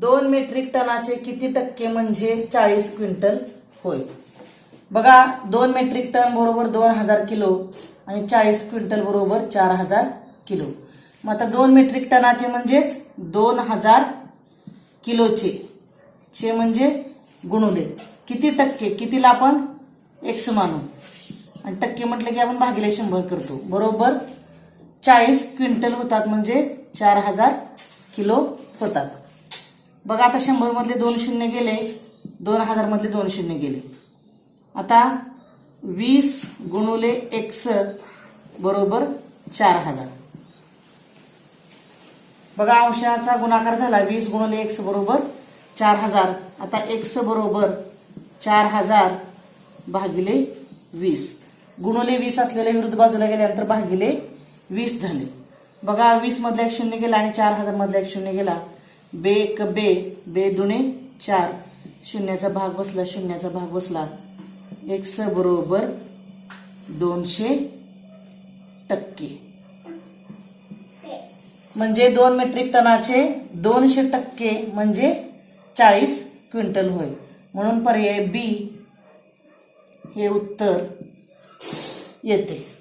दोन मेट्रिक टनाचे किती टक्के म्हणजे चाळीस क्विंटल होय? बघा दोन मेट्रिक टन बरोबर दोन हजार किलो आणि चाळीस क्विंटल बरोबर चार हजार किलो. मग आता दोन मेट्रिक टनाचे म्हणजेच दोन हजार किलोचे चे म्हणजे गुणुले. किती टक्के? कितीला आपण? एक्स मानू. आणि टक्के म्हटलं की आपण भागिले शंभर करतो. बरोबर? चाळीस क्विंटल होतात म्हणजे चार हजार किलो होतात. बघा आता शंभर मधले दोन शून्य गेले दोन हजार मधले दोन शून्य गेले. आता वीस गुणुले एक्स बरोबर चार हजार. बघा अंशाचा गुणाकार झाला वीस गुणुले एक्स बरोबर चार हजार. आता एक्स बरोबर चार हजार भागिले वीस. गुणुले वीस असलेल्या विरुद्ध बाजूला गेल्यानंतर भागिले वीस झाले. बघा वीस मधला एक शून्य गेला आणि चार हजार मधला एक शून्य गेला. बे एक बे बे दुणे चार. शून्याचा भाग बसला शून्याचा भाग बसला. एक्स बरोबर दोनशे टक्के. म्हणजे दोन मेट्रिक टनाचे दोनशे टक्के म्हणजे चाळीस क्विंटल होय. म्हणून पर्याय बी हे उत्तर येते.